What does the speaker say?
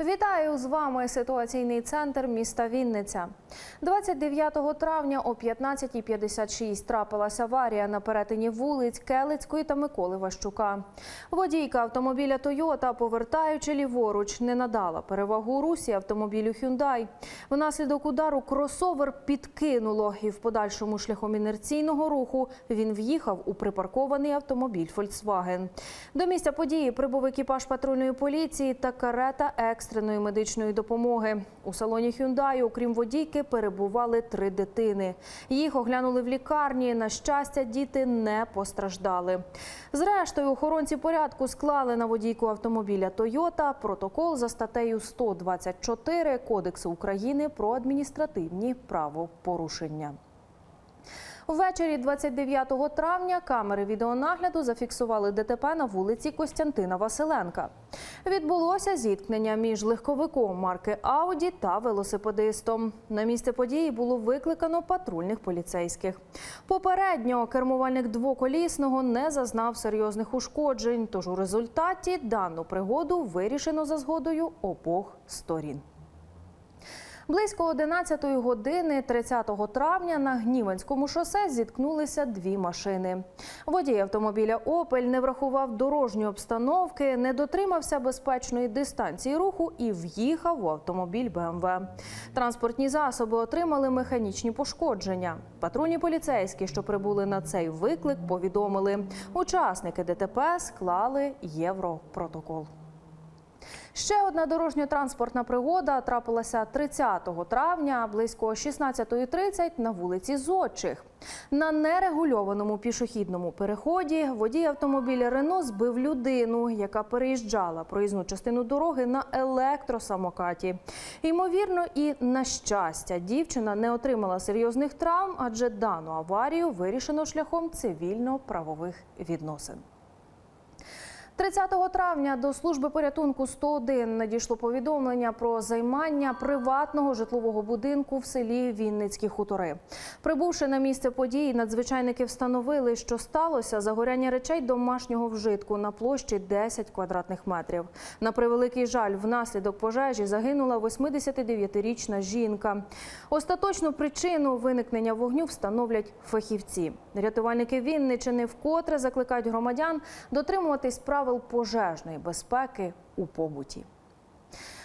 Вітаю з вами ситуаційний центр міста Вінниця. 29 травня о 15.56 трапилася аварія на перетині вулиць Келицької та Миколи Ващука. Водійка автомобіля Тойота, повертаючи ліворуч, не надала перевагу русі автомобілю Hyundai. Внаслідок удару кросовер підкинуло, і в подальшому шляхом інерційного руху він в'їхав у припаркований автомобіль Volkswagen. До місця події прибув екіпаж патрульної поліції та карета екстреної медичної допомоги. У салоні Hyundai, окрім водійки, перебували три дитини. Їх оглянули в лікарні. На щастя, діти не постраждали. Зрештою, охоронці порядку склали на водійку автомобіля Toyota протокол за статтею 124 Кодексу України про адміністративні правопорушення. Ввечері 29 травня камери відеонагляду зафіксували ДТП на вулиці Костянтина Василенка. Відбулося зіткнення між легковиком марки Ауді та велосипедистом. На місце події було викликано патрульних поліцейських. Попередньо кермувальник двоколісного не зазнав серйозних ушкоджень. Тож у результаті дану пригоду вирішено за згодою обох сторін. Близько 11 години 30 травня на Гніванському шосе зіткнулися дві машини. Водій автомобіля «Опель» не врахував дорожньої обстановки, не дотримався безпечної дистанції руху і в'їхав в автомобіль БМВ. Транспортні засоби отримали механічні пошкодження. Патрульні поліцейські, що прибули на цей виклик, повідомили, учасники ДТП склали європротокол. Ще одна дорожньо-транспортна пригода трапилася 30 травня близько 16.30 на вулиці Зодчих. На нерегульованому пішохідному переході водій автомобіля Рено збив людину, яка переїжджала проїзну частину дороги на електросамокаті. Ймовірно, і на щастя, дівчина не отримала серйозних травм, адже дану аварію вирішено шляхом цивільно-правових відносин. 30 травня до служби порятунку 101 надійшло повідомлення про займання приватного житлового будинку в селі Вінницькі хутори. Прибувши на місце події, надзвичайники встановили, що сталося загоряння речей домашнього вжитку на площі 10 квадратних метрів. На превеликий жаль, внаслідок пожежі загинула 89-річна жінка. Остаточну причину виникнення вогню встановлять фахівці. Рятувальники Вінничини вкотре закликають громадян дотримуватись правил пожежної безпеки у побуті.